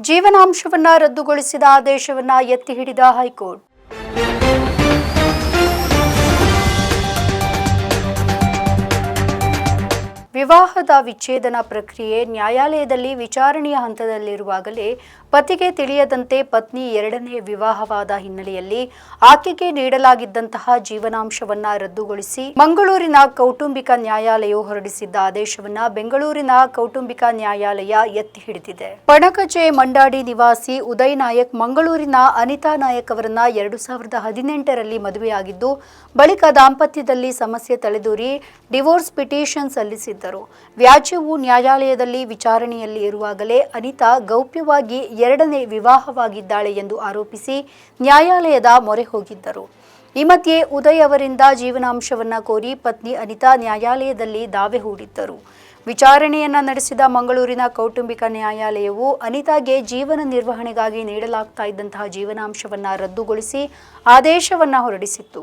ಜೀವನಾಂಶವನ್ನ ರದ್ದುಗೊಳಿಸಿದ ಆದೇಶವನ್ನ ಎತ್ತಿ ಹಿಡಿದ ಹೈಕೋರ್ಟ್. ವಿವಾಹದ ವಿಚ್ಛೇದನ ಪ್ರಕ್ರಿಯೆ ನ್ಯಾಯಾಲಯದಲ್ಲಿ ವಿಚಾರಣೆಯ ಹಂತದಲ್ಲಿರುವಾಗಲೇ ಪತಿಗೆ ತಿಳಿಯದಂತೆ ಪತ್ನಿ ಎರಡನೇ ವಿವಾಹವಾದ ಹಿನ್ನೆಲೆಯಲ್ಲಿ ಆಕೆಗೆ ನೀಡಲಾಗಿದ್ದಂತಹ ಜೀವನಾಂಶವನ್ನ ರದ್ದುಗೊಳಿಸಿ ಮಂಗಳೂರಿನ ಕೌಟುಂಬಿಕ ನ್ಯಾಯಾಲಯವು ಹೊರಡಿಸಿದ್ದ ಆದೇಶವನ್ನ ಬೆಂಗಳೂರಿನ ಕೌಟುಂಬಿಕ ನ್ಯಾಯಾಲಯ ಎತ್ತಿ ಹಿಡಿದಿದೆ. ಪಣಕಜೆ ಮಂಡಾಡಿ ನಿವಾಸಿ ಉದಯ್ ನಾಯಕ್ ಮಂಗಳೂರಿನ ಅನಿತಾ ನಾಯಕ್ ಅವರನ್ನ ಎರಡು ಸಾವಿರದ ಹದಿನೆಂಟರಲ್ಲಿ ಮದುವೆಯಾಗಿದ್ದು, ಬಳಿಕ ದಾಂಪತ್ಯದಲ್ಲಿ ಸಮಸ್ಯೆ ತಲೆದೂರಿ ಡಿವೋರ್ಸ್ ಪಿಟಿಷನ್ ಸಲ್ಲಿಸಿದ್ದರು. ವ್ಯಾಜ್ಯವು ನ್ಯಾಯಾಲಯದಲ್ಲಿ ವಿಚಾರಣೆಯಲ್ಲಿ ಇರುವಾಗಲೇ ಅನಿತಾ ಗೌಪ್ಯವಾಗಿ ಎರಡನೇ ವಿವಾಹವಾಗಿದ್ದಾಳೆ ಎಂದು ಆರೋಪಿಸಿ ನ್ಯಾಯಾಲಯದ ಮೊರೆ ಹೋಗಿದ್ದರು. ಈ ಮಧ್ಯೆ ಉದಯ್ ಅವರಿಂದ ಜೀವನಾಂಶವನ್ನ ಕೋರಿ ಪತ್ನಿ ಅನಿತಾ ನ್ಯಾಯಾಲಯದಲ್ಲಿ ದಾವೆ ಹೂಡಿದ್ದರು. ವಿಚಾರಣೆಯನ್ನ ನಡೆಸಿದ ಮಂಗಳೂರಿನ ಕೌಟುಂಬಿಕ ನ್ಯಾಯಾಲಯವು ಅನಿತಾಗೆ ಜೀವನ ನಿರ್ವಹಣೆಗಾಗಿ ನೀಡಲಾಗ್ತಾ ಇದ್ದಂತಹ ಜೀವನಾಂಶವನ್ನ ರದ್ದುಗೊಳಿಸಿ ಆದೇಶವನ್ನ ಹೊರಡಿಸಿತ್ತು.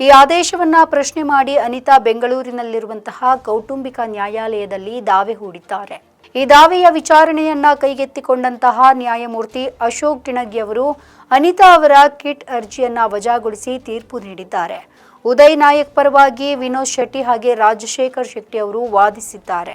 ಈ ಆದೇಶವನ್ನ ಪ್ರಶ್ನೆ ಮಾಡಿ ಅನಿತಾ ಬೆಂಗಳೂರಿನಲ್ಲಿರುವಂತಹ ಕೌಟುಂಬಿಕ ನ್ಯಾಯಾಲಯದಲ್ಲಿ ದಾವೆ ಹೂಡಿದ್ದಾರೆ. ಈ ದಾವೆಯ ವಿಚಾರಣೆಯನ್ನ ಕೈಗೆತ್ತಿಕೊಂಡಂತಹ ನ್ಯಾಯಮೂರ್ತಿ ಅಶೋಕ್ ಟಿಣಗಿ ಅವರು ಅನಿತಾ ಅವರ ಕಿಟ್ ಅರ್ಜಿಯನ್ನ ವಜಾಗೊಳಿಸಿ ತೀರ್ಪು ನೀಡಿದ್ದಾರೆ. ಉದಯ್ ನಾಯಕ್ ಪರವಾಗಿ ವಿನೋದ್ ಶೆಟ್ಟಿ ಹಾಗೆ ರಾಜಶೇಖರ್ ಶೆಟ್ಟಿ ಅವರು ವಾದಿಸಿದ್ದಾರೆ.